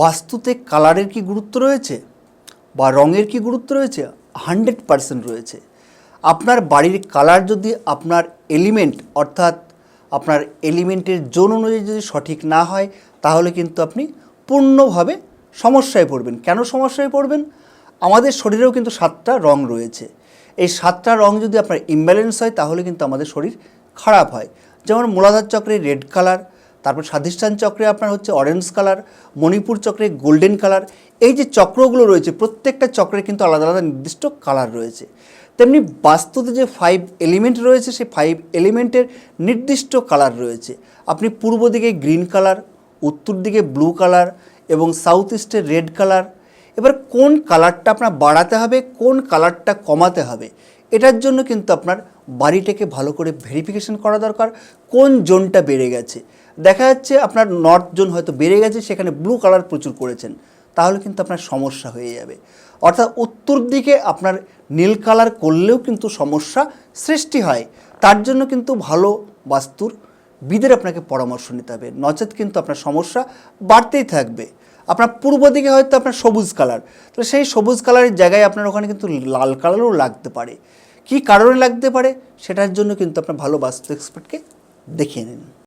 বাস্তুতে কালারের কি গুরুত্ব রয়েছে বা রঙের কি গুরুত্ব রয়েছে? হান্ড্রেড পারসেন্ট রয়েছে। আপনার বাড়ির কালার যদি আপনার এলিমেন্ট, অর্থাৎ আপনার এলিমেন্টের জোন অনুযায়ী যদি সঠিক না হয়, তাহলে কিন্তু আপনি পূর্ণভাবে সমস্যায় পড়বেন। কেন সমস্যায় পড়বেন? আমাদের শরীরেও কিন্তু সাতটা রং রয়েছে। এই সাতটা রং যদি আপনার ইমব্যালেন্স হয়, তাহলে কিন্তু আমাদের শরীর খারাপ হয়। যেমন মূলাধার চক্রে রেড কালার তারপর স্বাধিষ্ঠান চক্রে আপনার হচ্ছে অরেঞ্জ কালার মণিপুর চক্রে গোল্ডেন কালার এই যে চক্রগুলো রয়েছে, প্রত্যেকটা চক্রের কিন্তু আলাদা আলাদা নির্দিষ্ট কালার রয়েছে। তেমনি বাস্তুতে যে ফাইভ এলিমেন্ট রয়েছে, সেই ফাইভ এলিমেন্টের নির্দিষ্ট কালার রয়েছে। আপনি পূর্ব দিকে গ্রিন কালার উত্তর দিকে ব্লু কালার এবং সাউথ ইস্টে রেড কালার এবার কোন কালারটা আপনার বাড়াতে হবে, কোন কালারটা কমাতে হবে এটার জন্য কিন্তু আপনার বাড়িটাকে ভালো করে ভেরিফিকেশন করা দরকার, কোন জোনটা বেড়ে গেছে। দেখা যাচ্ছে আপনার নর্থ জোন হয়তো বেড়ে গেছে, সেখানে ব্লু কালার প্রচুর করেছেন। তাহলে কিন্তু আপনার সমস্যা হয়ে যাবে। অর্থাৎ উত্তর দিকে আপনার নীল কালার করলেও কিন্তু সমস্যা সৃষ্টি হয়। তার জন্য কিন্তু ভালো বাস্তুর বিদের আপনাকে পরামর্শ নিতে হবে। নচেত কিন্তু আপনার সমস্যা বাড়তেই থাকবে। আপনার পূর্ব দিকে হয়তো আপনার সবুজ কালার। তাহলে সেই সবুজ কালারের জায়গায় আপনার ওখানে কিন্তু লাল কালারও লাগতে পারে। কি কারণে লাগতে পারে? সেটার জন্য কিন্তু আপনার ভালো বাস্তু এক্সপার্টকে দেখিয়ে নিন।